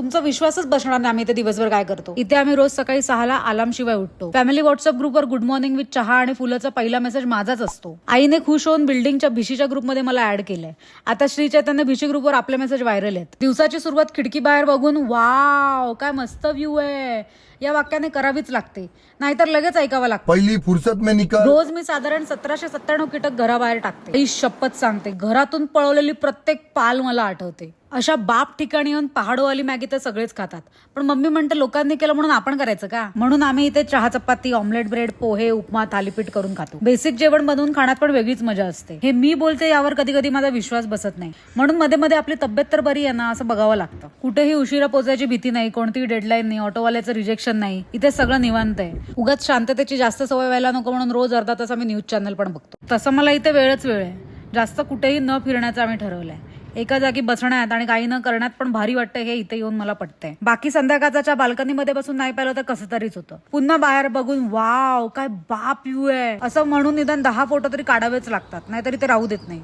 तुमचा विश्वासच बसणार नाही. आम्ही ते दिवसभर काय करतो? इथे आम्ही रोज सकाळी सहाला अलार्म शिवाय उठतो. फॅमिली व्हॉट्सअप ग्रुपवर गुड मॉर्निंग विथ चहा आणि फुलाचा पहिला मेसेज माझाच असतो. आईने खुश होऊन बिल्डिंगच्या भिशीच्या ग्रुपमध्ये मला ऍड केलंय. आता श्री चैतन्य भिशी ग्रुपवर आपले मेसेज व्हायरल आहेत. दिवसाची सुरुवात खिडकी बाहेर बघून वाव काय मस्त व्ह्यू आहे. या वाक्याने करावीच लागते. नाहीतर लगेच ऐकावं लागतं. पहली फुर्सत में निकल. रोज मी साधारण सतराशे सत्त्याण्णव कीटक घराबाहेर टाकते. ही शपथ सांगते. घरातून पळवलेली प्रत्येक पाल मला आठवते. अशा बाप ठिकाणी येऊन पहाडोवाली मॅगी तर सगळेच खातात. पण मम्मी म्हणते लोकांनी केलं म्हणून आपण करायचं का? म्हणून आम्ही इथे चहा चपाती ऑमलेट ब्रेड पोहे उपमा थालीपीठ करून खातो. बेसिक जेवण बनवून खाण्यात पण वेगळीच मजा असते. हे मी बोलते यावर कधी कधी माझा विश्वास बसत नाही. म्हणून मध्ये मध्ये आपली तब्येत तर बरी आहे ना असं बघावं लागतं. कुठेही उशिरा पोचायची भीती नाही कोणतीही डेडलाईन नाही ऑटोवाल्याचं रिजेक्शन नाही. इथे सगळं निवांत आहे. उगाच शांततेची जास्त सवय व्हायला नको म्हणून रोज अर्धा तास आम्ही न्यूज चॅनल पण बघतो. तसं मला इथे वेळच वेळ आहे. जास्त कुठेही न फिरण्याचं आम्ही ठरवलंय. एका जागी बसण्यात आणि काही न करण्यात पण भारी वाटतं हे इथे येऊन मला पटतंय. बाकी संध्याकाळच्या बाल्कनीमध्ये बसून नाही पाहिलं तर कसं तरीच होतं. पुन्हा बाहेर बघून वाव काय बाप यू आहे. असं म्हणून निदान दहा फोटो तरी काढावेच लागतात. नाहीतरी ते राहू देत नाही.